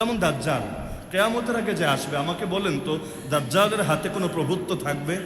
যেমন দাজ্জাল, কেয়ামতের আগে যে আসবে, আমাকে বলেন তো, দাজ্জালের হাতে কোনো প্রভুত্ব থাকবে?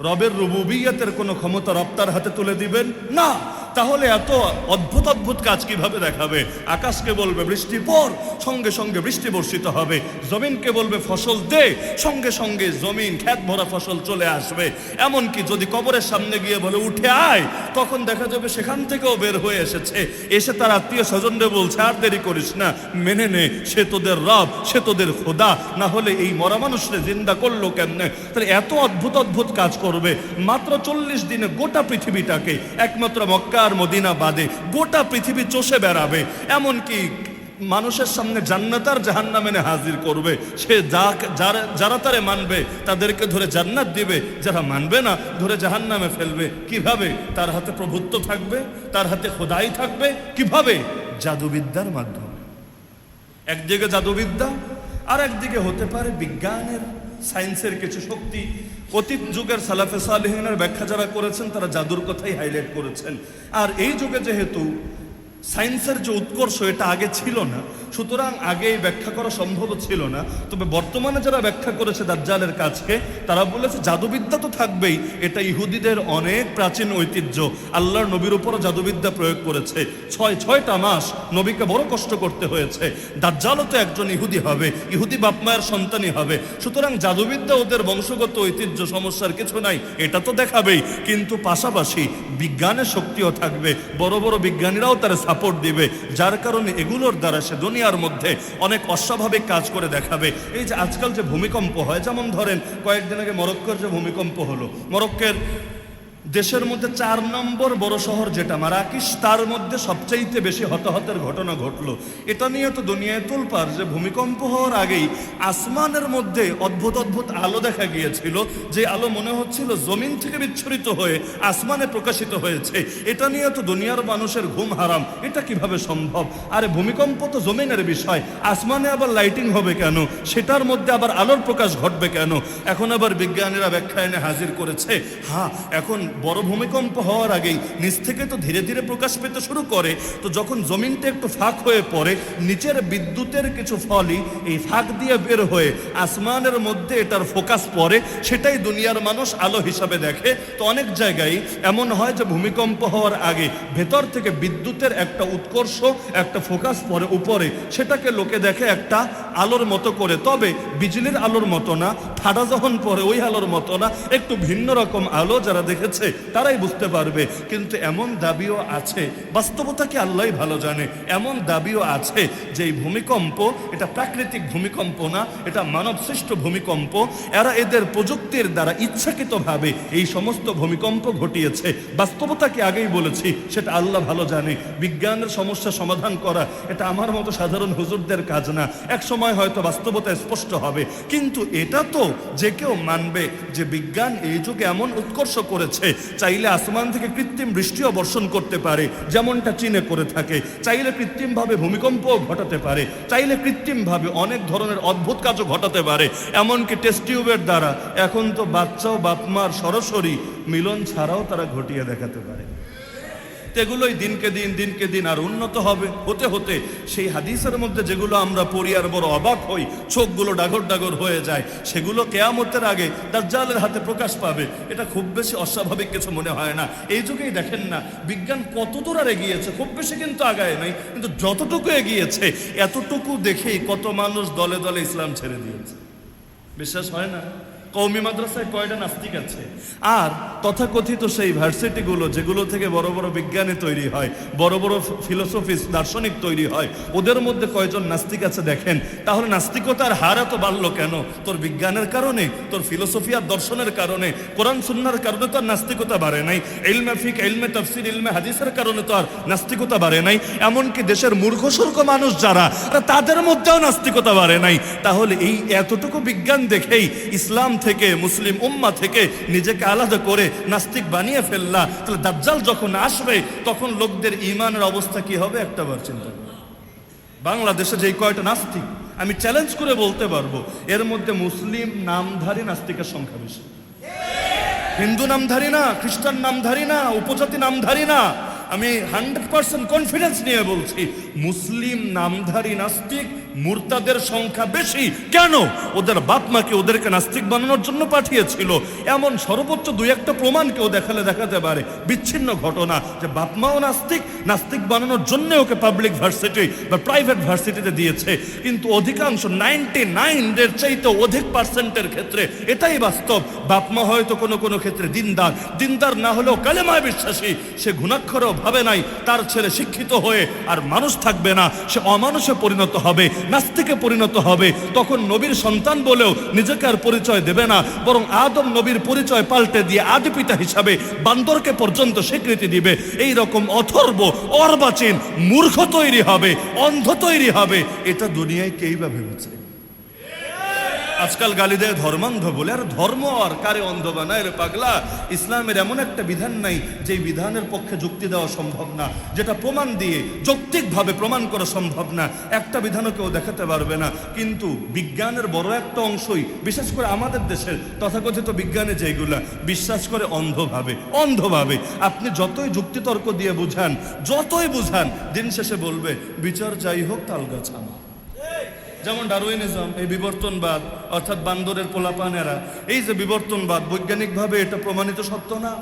রবের রুবুবিয়াতের কোনো ক্ষমতা রপ্তার হাতে তুলে দিবেন? না! তাহলে এত অদ্ভুত অদ্ভুত কাজ কীভাবে দেখাবে? আকাশকে বলবে বৃষ্টি পর, সঙ্গে সঙ্গে বৃষ্টি বর্ষিত হবে। জমিনকে বলবে ফসল দে, সঙ্গে সঙ্গে জমিন খ্যাত ভরা ফসল চলে আসবে। এমনকি যদি কবরের সামনে গিয়ে বলে, উঠে আয়, তখন দেখা যাবে সেখান থেকেও বের হয়ে এসেছে। এসে তার আত্মীয় স্বজনরে বলছে, আর দেরি করিস না, মেনে নে, সে তোদের রব, সে তোদের খোদা। না হলে এই মরা মানুষরে জিন্দা করল কেমনে? তাহলে এত অদ্ভুত অদ্ভুত কাজ করবে। মাত্র চল্লিশ দিনে গোটা পৃথিবীটাকে, একমাত্র মক্কা আর মদিনা বাদে গোটা পৃথিবী চষে বেড়াবে। এমনকি মানুষের সামনে জান্নাতার জাহান্নামেনে হাজির করবে। সে যা যারা তারে মানবে, তাদেরকে ধরে জান্নাত দিবে। যারা মানবে না, ধরে জাহান্নামে ফেলবে। কীভাবে? তার হাতে প্রভুত্ব থাকবে, তার হাতে খোদাই থাকবে। কীভাবে? জাদুবিদ্যার মাধ্যমে। একদিকে জাদুবিদ্যা আর একদিকে হতে পারে বিজ্ঞানের সায়েন্সের কিছু শক্তি অতীত যুগের সালাফে সালেহিনের ব্যাখ্যা যারা করেছেন, তারা জাদুর কথাই হাইলাইট করেছেন। আর এই যুগে যেহেতু সায়েন্সের যে উৎকর্ষ, এটা আগে ছিল না সুতরাং আগে এই ব্যাখ্যা করা সম্ভব ছিল না। তবে বর্তমানে যারা ব্যাখ্যা করেছে দাজ্জালের কাজকে তারা বলেছে জাদুবিদ্যা তো থাকবেই, এটা ইহুদিদের অনেক প্রাচীন ঐতিহ্য। আল্লাহর নবীর উপরও জাদুবিদ্যা প্রয়োগ করেছে। ছয়, ছয়টা মাস নবীকে বড় কষ্ট করতে হয়েছে। দাজ্জালও তো একজন ইহুদি হবে, ইহুদি বাপ মায়ের সন্তানই হবে। সুতরাং জাদুবিদ্যা ওদের বংশগত ঐতিহ্য সমস্যার কিছু নাই, এটা তো দেখাবেই। কিন্তু পাশাপাশি বিজ্ঞানের শক্তিও থাকবে, বড় বড় বিজ্ঞানীরাও তারা সাপোর্ট দিবে। যার কারণে এগুলোর দ্বারা সে দুনিয়ার মধ্যে অনেক অস্বাভাবিক কাজ করে দেখাবে। এই যে আজকাল যে ভূমিকম্প হয়, যেমন ধরেন কয়েকদিন আগে মরক্কোর যে ভূমিকম্প হলো, মরক্কের দেশের মধ্যে চার নম্বর বড় শহর যেটা মারাকিস তার মধ্যে সবচাইতে বেশি হতাহতের ঘটনা ঘটলো। এটা নিয়ে তো দুনিয়ায় তুলপার যে ভূমিকম্প হওয়ার আগেই আসমানের মধ্যে অদ্ভুত অদ্ভুত আলো দেখা গিয়েছিল, যে আলো মনে হচ্ছিল জমিন থেকে বিচ্ছুরিত হয়ে আসমানে প্রকাশিত হয়েছে। এটা নিয়ে তো দুনিয়ার মানুষের ঘুম হারাম। এটা কীভাবে সম্ভব? আরে ভূমিকম্প তো জমিনের বিষয়। আসমানে আবার লাইটিং হবে কেন? সেটার মধ্যে আবার আলোর প্রকাশ ঘটবে কেন? এখন আবার বিজ্ঞানীরা ব্যাখ্যা এনে হাজির করেছে হ্যাঁ এখন বড় ভূমিকম্প হওয়ার আগেই নিচ থেকে তো ধীরে ধীরে প্রকাশ পেতে শুরু করে। তো যখন জমিনটা একটু ফাঁক হয়ে পড়ে, নিচের বিদ্যুতের কিছু ফলই এই ফাঁক দিয়ে বের হয়ে আসমানের মধ্যে এটার ফোকাস পড়ে, সেটাই দুনিয়ার মানুষ আলো হিসাবে দেখে। তো অনেক জায়গায় এমন হয় যে ভূমিকম্প হওয়ার আগে ভেতর থেকে বিদ্যুতের একটা উৎকর্ষ, একটা ফোকাস পড়ে উপরে। সেটাকে লোকে দেখে একটা আলোর মতো করে। তবে বিজলির আলোর মতো না ঠাডা যখন পরে ওই আলোর মতো না, একটু ভিন্ন রকম আলো যারা দেখেছে তারাই বুঝতে পারবে। কিন্তু এমন দাবিও আছে বাস্তবতাকে আল্লাহ ভালো জানে? এমন দাবিও আছে যে এই ভূমিকম্প, এটা প্রাকৃতিক ভূমিকম্প না, এটা মানব সৃষ্ট ভূমিকম্প। এরা এদের প্রযুক্তির দ্বারা ইচ্ছাকৃতভাবে এই সমস্ত ভূমিকম্প ঘটিয়েছে। বাস্তবতাকে আগেই বলেছি, সেটা আল্লাহ ভালো জানে। বিজ্ঞানের সমস্যা সমাধান করা, এটা আমার মতো সাধারণ হুজুরদের কাজ না। এক সময় হয়তো বাস্তবতা স্পষ্ট হবে। কিন্তু এটা তো যে কেউ মানবে যে বিজ্ঞান এই যুগে এমন উৎকর্ষ করেছে চাইলে আসমান থেকে কৃত্রিম বৃষ্টিও বর্ষণ করতে পারে, যেমনটা চীনে করে থাকে। চাইলে কৃত্রিমভাবে ভূমিকম্পও ঘটাতে পারে। চাইলে কৃত্রিমভাবে অনেক ধরনের অদ্ভুত কাজও ঘটাতে পারে। এমনকি টেস্ট টিউবের দ্বারা এখন তো বাচ্চা ও বাপমার সরাসরি মিলন ছাড়াও তারা ঘটিয়ে দেখাতে পারে। এগুলোই দিনকে দিন দিনকে দিন আর উন্নত হবে। হতে হতে সেই হাদিসের মধ্যে যেগুলো আমরা পড়ি আর বড় অবাক হই, চোখগুলো ডাগর ডাগর হয়ে যায়, সেগুলো কেয়ামতের আগে তার জালের হাতে প্রকাশ পাবে। এটা খুব বেশি অস্বাভাবিক কিছু মনে হয় না। এই যুগেই দেখেন না, বিজ্ঞান কত দূর আর এগিয়েছে, খুব বেশি কিন্তু আগায় নাই, কিন্তু যতটুকু এগিয়েছে, এতটুকু দেখেই কত মানুষ দলে দলে ইসলাম ছেড়ে দিয়েছে। বিশ্বাস হয় না? কৌমি মাদ্রাসায় কয়টা নাস্তিক আছে? আর তথাকথিত সেই ভার্সিটিগুলো যেগুলো থেকে বড় বড় বিজ্ঞানী তৈরি হয়, বড় বড় ফিলোসফিস, দার্শনিক তৈরি হয়, ওদের মধ্যে কয়জন নাস্তিক আছে দেখেন? তাহলে নাস্তিকতার হার এত বাড়লো কেন? তোর বিজ্ঞানের কারণে, তোর ফিলোসফি আর দর্শনের কারণে, কোরআন সুন্নার কারণে তো আর নাস্তিকতা বাড়ে নাই এলমে ফিক এলমে তফসির, ইলমে হাদিসের কারণে তো আর নাস্তিকতা বাড়ে নাই, এমনকি দেশের মূর্খ সূর্খ মানুষ যারা তাদের মধ্যেও নাস্তিকতা বাড়ে নাই। তাহলে এই এতটুকু বিজ্ঞান দেখেই ইসলাম থেকে, মুসলিম উম্মা থেকে নিজেকে আলাদা করে নাস্তিক বানিয়ে ফেললা। তাহলে দাজ্জাল যখন আসবে, তখন লোকদের ইমানের অবস্থা কি হবে একটা বার চিন্তা। বাংলাদেশে যেই কয়টা নাস্তিক, আমি চ্যালেঞ্জ করে বলতে পারব, এর মধ্যে মুসলিম নামধারী নাস্তিকের সংখ্যা বেশি। হিন্দু নামধারী না, খ্রিস্টান নামধারী না, উপজাতি নামধারী না। আমি হান্ড্রেড পার্সেন্ট কনফিডেন্স নিয়ে বলছি, মুসলিম নামধারী নাস্তিক মুরতাদের সংখ্যা বেশি। কেন? ওদের বাপ মাকে ওদেরকে নাস্তিক বানানোর জন্য পাঠিয়েছিল। এমন সর্বোচ্চ দুই একটা প্রমাণ কেউ দেখালে দেখাতে পারে। বিচ্ছিন্ন ঘটনা যে বাপ মাও নাস্তিক নাস্তিক বানানোর জন্য ওকে পাবলিক ভার্সিটি বা প্রাইভেট ভার্সিটিতে দিয়েছে। কিন্তু অধিকাংশ নাইনটি নাইনের চাইতে অধিক পার্সেন্টের ক্ষেত্রে এটাই বাস্তব। বাপ মা হয়তো কোনো কোনো ক্ষেত্রে দিনদার। দিনদার না হলেও কালেমায় বিশ্বাসী। সে ঘুণাক্ষরেও ভাবে নাই। তার ছেলে শিক্ষিত হয়ে আর মানুষ থাকবে না। সে অমানুষে পরিণত হবে। নাস্তিকে পরিণত হবে। তখন নবীর সন্তান বলেও নিজেকে আর পরিচয় দেবে না, বরং আদম নবীর পরিচয় পাল্টে দিয়ে আদি পিতা হিসাবে বান্দরকে পর্যন্ত স্বীকৃতি দিবে। এই রকম অথর্ব, অর্বাচীন মূর্খ তৈরি হবে, অন্ধ তৈরি হবে। এটা দুনিয়ায় কেই বা ভেবেছে? আজকাল গালি দেয় ধর্মান্ধ বলে, আর ধর্ম আর কারে অন্ধ বানায় রে পাগলা? ইসলামের এমন একটা বিধান নাই যে বিধানের পক্ষে যুক্তি দেওয়া সম্ভব না, যেটা প্রমাণ দিয়ে, যৌক্তিকভাবে প্রমাণ করা সম্ভব না। একটা বিধানও কেউ দেখাতে পারবে না, কিন্তু বিজ্ঞানের বড় একটা অংশই, বিশেষ করে আমাদের দেশের, তথাকথিত বিজ্ঞানে যেগুলা, বিশ্বাস করে অন্ধভাবে অন্ধভাবে। আপনি যতই যুক্তিতর্ক দিয়ে বুঝান, যতই বুঝান, দিন শেষে বলবে, বিচার যাই হোক, তালগাছ আমার। যেমন ডারুইনিজম এই বিবর্তনবাদ, অর্থাৎ বান্দরের পোলাপানেরা, এই যে বিবর্তনবাদ, বৈজ্ঞানিকভাবে এটা প্রমাণিত সত্য না?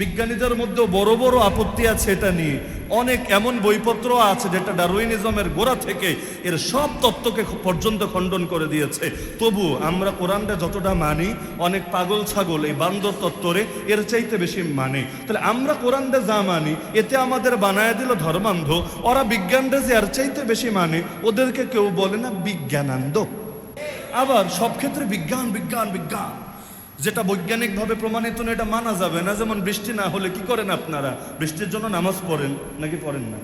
বিজ্ঞানীদের মধ্যেও বড় বড় আপত্তি আছে এটা নিয়ে। অনেক এমন বইপত্র আছে যেটা ডারুইনিজমের গোড়া থেকে এর সব তত্ত্বকে পর্যন্ত খণ্ডন করে দিয়েছে। তবু আমরা কোরআনটা যতটা মানি, অনেক পাগল ছাগল এই বান্দর তত্ত্বরে এর চাইতে বেশি মানে। তাহলে আমরা কোরআনটা যা মানি, এতে আমাদের বানায় দিল ধর্মান্ধ, ওরা বিজ্ঞানটা যে এর চাইতে বেশি মানে ওদেরকে কেউ বলে না বিজ্ঞানান্ধ। আবার সব ক্ষেত্রে বিজ্ঞান বিজ্ঞান বিজ্ঞান। যেটা বৈজ্ঞানিকভাবে প্রমাণিত না এটা মানা যাবে না। যেমন বৃষ্টি না হলে কি করেন আপনারা? বৃষ্টির জন্য নামাজ পড়েন নাকি পড়েন না?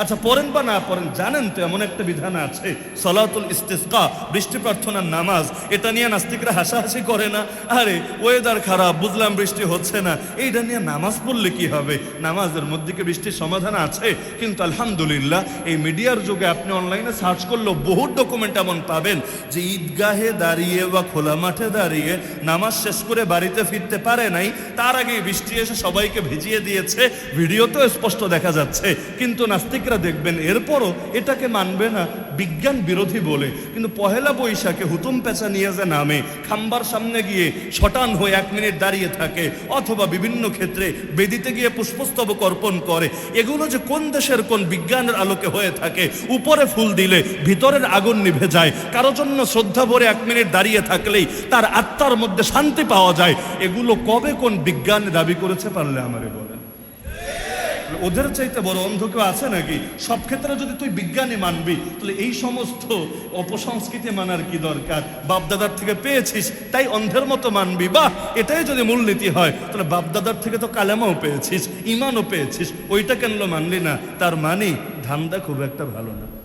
আচ্ছা পড়েন বা না পড়েন, জানেন তো এমন একটা বিধান আছে, সলাতুল ইস্তেসকা, বৃষ্টি প্রার্থনার নামাজ। এটা নিয়ে নাস্তিকরা হাসাহাসি করে না। আরে ওয়েদার খারাপ, বুঝলাম বৃষ্টি হচ্ছে না। এইটা নিয়ে নামাজ পড়লে কি হবে? নামাজের মধ্যে কি বৃষ্টির সমাধান আছে? কিন্তু আলহামদুলিল্লাহ, এই মিডিয়ার যুগে আপনি অনলাইনে সার্চ করলেও বহু ডকুমেন্ট এমন পাবেন যে ঈদগাহে দাঁড়িয়ে বা খোলা মাঠে দাঁড়িয়ে নামাজ শেষ করে বাড়িতে ফিরতে পারে নাই। তার আগে বৃষ্টি এসে সবাইকে ভিজিয়ে দিয়েছে। ভিডিওতেও স্পষ্ট দেখা যাচ্ছে। কিন্তু নাস্তিকরা দেখবেন, এরপরও এটাকে মানবে না বিজ্ঞান বিরোধী বলে। কিন্তু পহেলা বৈশাখে হুতুম পেঁচা নিয়ে যে নামে, খাম্বার সামনে গিয়ে শটান হয়ে এক মিনিট দাঁড়িয়ে থাকে, অথবা বিভিন্ন ক্ষেত্রে বেদিতে গিয়ে পুষ্পস্তবক অর্পণ করে। এগুলো যে কোন দেশের কোন বিজ্ঞানের আলোকে হয়ে থাকে, উপরে ফুল দিলে ভিতরের আগুন নিভে যায়। কারও জন্য শ্রদ্ধা ভরে এক মিনিট দাঁড়িয়ে থাকলেই তার আত্মার মধ্যে শান্তি পাওয়া যায়। এগুলো কবে কোন বিজ্ঞান দাবি করেছে পারলে আমারে বলেন। ওদের চাইতে বড় অন্ধ কেউ আছে নাকি? সব ক্ষেত্রে যদি তুই বিজ্ঞানী মানবি, তাহলে এই সমস্ত অপসংস্কৃতি মানার কি দরকার? বাপদাদার থেকে পেয়েছিস, তাই অন্ধের মতো মানবি। বা এটাই যদি মূলনীতি হয়, তাহলে বাপদাদার থেকে তো কালেমাও পেয়েছিস, ইমানও পেয়েছিস। ওইটা কেন মানলি না? তার মানে ধান্দা খুব একটা ভালো না।